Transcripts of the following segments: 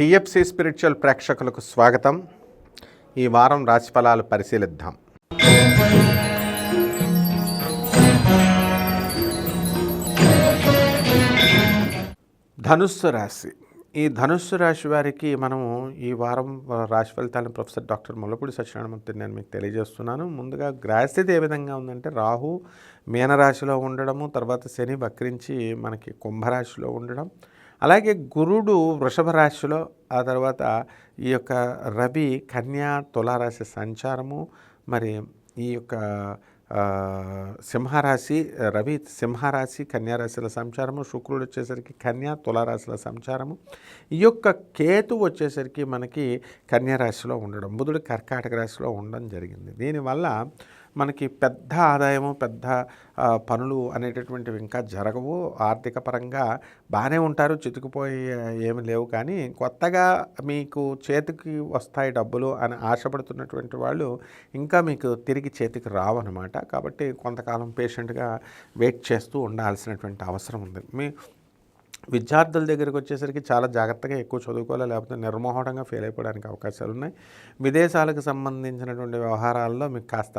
TFC spiritual ప్రేక్షకులకు స్వాగతం. ఈ వారం రాశిఫలాలు పరిశీలిద్దాం. ధనుస్సు రాశి. ఈ ధనుస్సు రాశి వారికి మనము ఈ వారం రాశి ఫలితాలను ప్రొఫెసర్ డాక్టర్ ముల్లపూడి సత్యనారాయణమూర్తి నేను మీకు తెలియజేస్తున్నాను. ముందుగా గ్రహస్థితి ఏ విధంగా ఉందంటే రాహు మీనరాశిలో ఉండడము తర్వాత శని వక్రించి మనకి కుంభరాశిలో ఉండడం అలాగే గురుడు వృషభ రాశిలో ఆ తర్వాత ఈ యొక్క రవి కన్యా తులారాశి సంచారము మరి ఈ యొక్క సింహరాశి రవి సింహరాశి కన్యారాశిల సంచారము శుక్రుడు వచ్చేసరికి కన్యా తులారాశిల సంచారము. ఈ యొక్క కేతు వచ్చేసరికి మనకి కన్యారాశిలో ఉండడం బుధుడు కర్కాటక రాశిలో ఉండడం జరిగింది. దీనివల్ల మనకి పెద్ద ఆదాయము పెద్ద పనులు అనేటటువంటివి ఇంకా జరగవు. ఆర్థిక పరంగా బాగానే ఉంటారు చితికిపోయే ఏమి లేవు. కానీ కొత్తగా మీకు చేతికి వస్తాయి డబ్బులు అని ఆశపడుతున్నటువంటి వాళ్ళు ఇంకా మీకు తిరిగి చేతికి రావన్నమాట. కాబట్టి కొంతకాలం పేషెంట్గా వెయిట్ చేస్తూ ఉండాల్సినటువంటి అవసరం ఉంది. మీ విద్యార్థుల దగ్గరికి వచ్చేసరికి చాలా జాగ్రత్తగా ఎక్కువ చదువుకోవాలి లేకపోతే నిర్మోహటంగా ఫెయిల్ అయిపోవడానికి అవకాశాలు ఉన్నాయి. విదేశాలకు సంబంధించినటువంటి వ్యవహారాల్లో మీకు కాస్త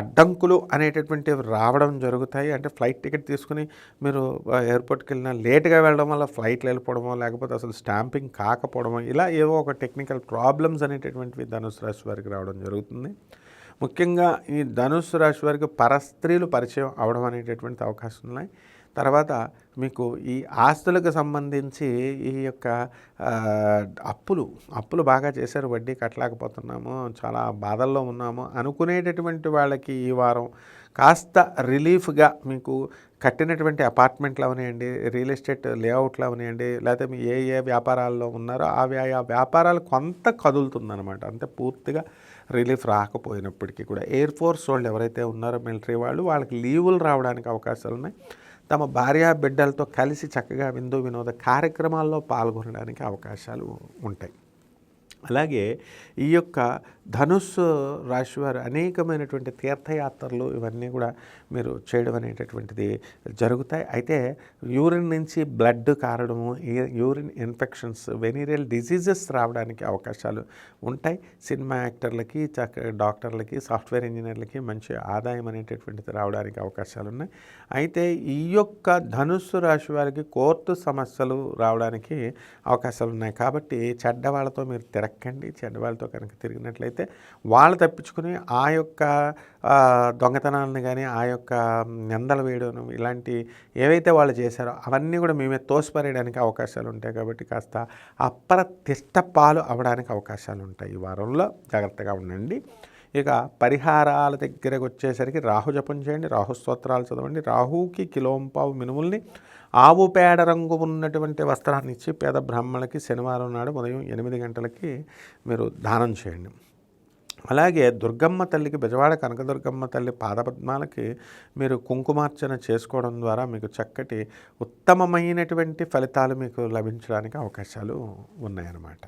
అడ్డంకులు అనేటటువంటివి రావడం జరుగుతాయి. అంటే ఫ్లైట్ టికెట్ తీసుకుని మీరు ఎయిర్పోర్ట్కి వెళ్ళినా లేట్గా వెళ్ళడం వల్ల ఫ్లైట్లు వెళ్ళిపోవడమో లేకపోతే అసలు స్టాంపింగ్ కాకపోవడమో ఇలా ఏవో ఒక టెక్నికల్ ప్రాబ్లమ్స్ అనేటటువంటివి ధనుసు రాశి వారికి రావడం జరుగుతుంది. ముఖ్యంగా ఈ ధనుసు రాశి వారికి పరస్త్రీలు పరిచయం అవడం అనేటటువంటి అవకాశం ఉన్నాయి. తర్వాత మీకు ఈ ఆస్తులకు సంబంధించి ఈ యొక్క అప్పులు అప్పులు బాగా చేశారు వడ్డీ కట్టలేకపోతున్నాము చాలా బాధల్లో ఉన్నాము అనుకునేటటువంటి వాళ్ళకి ఈ వారం కాస్త రిలీఫ్గా మీకు కట్టినటువంటి అపార్ట్మెంట్లు అవనివ్వండి రియల్ ఎస్టేట్ లేఅవుట్లు అవనివ్వండి లేకపోతే మీ ఏ ఏ వ్యాపారాల్లో ఉన్నారో ఆ ఆ వ్యాపారాలు కొంత కదులుతుందన్నమాట. అంతే పూర్తిగా రిలీఫ్ రాకపోయినప్పటికీ కూడా. ఎయిర్ ఫోర్స్ వాళ్ళు ఎవరైతే ఉన్నారో మిలిటరీ వాళ్ళు వాళ్ళకి లీవులు రావడానికి అవకాశాలు ఉన్నాయి తమ భార్య బిడ్డలతో కలిసి చక్కగా విందు వినోద కార్యక్రమాల్లో పాల్గొనడానికి అవకాశాలు ఉంటాయి. అలాగే ఈ యొక్క ధనుస్సు రాశి వారు అనేకమైనటువంటి తీర్థయాత్రలు ఇవన్నీ కూడా మీరు చేయడం అనేటటువంటిది జరుగుతాయి. అయితే యూరిన్ నుంచి బ్లడ్ కారడము ఈ- యూరిన్ ఇన్ఫెక్షన్స్ వెనీరియల్ డిసీజెస్ రావడానికి అవకాశాలు ఉంటాయి. సినిమా యాక్టర్లకి చక్క డాక్టర్లకి సాఫ్ట్వేర్ ఇంజనీర్లకి మంచి ఆదాయం అనేటటువంటిది రావడానికి అవకాశాలు ఉన్నాయి. అయితే ఈ యొక్క ధనుస్సు రాశి వారికి కోర్టు సమస్యలు రావడానికి అవకాశాలు ఉన్నాయి. కాబట్టి చెడ్డవాళ్ళతో మీరు తిరగ చెడ్డ చెడ్డవాళ్ళతో కనుక తిరిగినట్లయితే వాళ్ళు తప్పించుకుని ఆ యొక్క దొంగతనాలను కానీ ఆ యొక్క నిందలు వేయడం ఇలాంటి ఏవైతే వాళ్ళు చేశారో అవన్నీ కూడా మేమే తోసిపారేయడానికి అవకాశాలు ఉంటాయి కాబట్టి కాస్త అప్రతిష్ట పాలు అవడానికి అవకాశాలు ఉంటాయి ఈ వారంలో. జాగ్రత్తగా ఉండండి. ఇక పరిహారాల దగ్గరకు వచ్చేసరికి రాహు జపం చేయండి రాహు స్తోత్రాలు చదవండి. రాహుకి కిలోంపావు మినుముల్ని ఆవు పేడ రంగు ఉన్నటువంటి వస్త్రాన్ని ఇచ్చి పేద బ్రాహ్మణులకి శనివారం నాడు ఉదయం ఎనిమిది గంటలకి మీరు దానం చేయండి. అలాగే దుర్గమ్మ తల్లికి బెజవాడ కనకదుర్గమ్మ తల్లి పాదపద్మాలకి మీరు కుంకుమార్చన చేసుకోవడం ద్వారా మీకు చక్కటి ఉత్తమమైనటువంటి ఫలితాలు మీకు లభించడానికి అవకాశాలు ఉన్నాయన్నమాట.